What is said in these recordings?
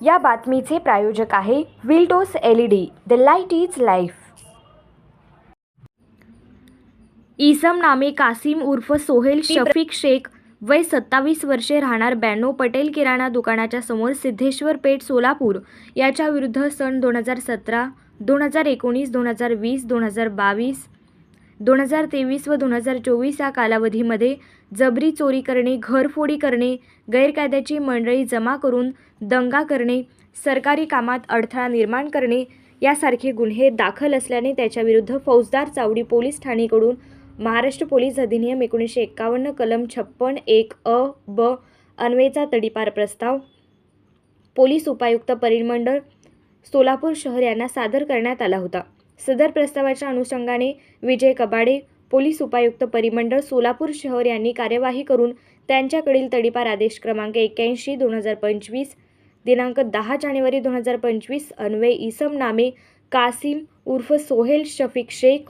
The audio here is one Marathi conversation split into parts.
या बातमीचे प्रायोजक आहे विल्टोस L E D the light is life इसम नामे कासिम उर्फ सोहेल शफीक शेख वय सत्तावीस वर्षे राहणार ब्याण्णव पटेल किराणा दुकानाच्या समोर सिद्धेश्वर पेठ सोलापूर. याच्या विरुद्ध सन दोन हजार सतरा दोन हजार एकोणीस दोन हजार वीस दोन हजार बावीस दोन हजार तेवीस व दोन हजार चोवीस या कालावधीमध्ये जबरी चोरी करणे घरफोडी करणे गैरकायद्याची मंडळी जमा करून दंगा करणे सरकारी कामात अडथळा निर्माण करणे यासारखे गुन्हे दाखल असल्याने त्याच्याविरुद्ध फौजदार चावडी पोलीस ठाणेकडून महाराष्ट्र पोलीस अधिनियम एकोणीसशे एक्कावन्न कलम छप्पन एक अ ब अन्वेचा तडीपार प्रस्ताव पोलीस उपायुक्त परिमंडळ सोलापूर शहर यांना सादर करण्यात आला होता. सदर प्रस्तावाच्या अनुषंगाने विजय कबाडे पोलीस उपायुक्त परिमंडळ सोलापूर शहर यांनी कार्यवाही करून त्यांच्याकडील तडीपार आदेश क्रमांक एक्क्याऐंशी दोन हजार पंचवीस दिनांक दहा जानेवारी दोन हजार पंचवीस अन्वय इसम नामे कासिम उर्फ सोहेल शफीक शेख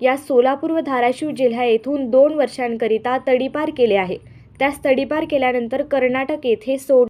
या सोलापूर व धाराशिव जिल्हा येथून दोन वर्षांकरिता तडीपार केले आहे. त्यास तडीपार केल्यानंतर कर्नाटक येथे सोड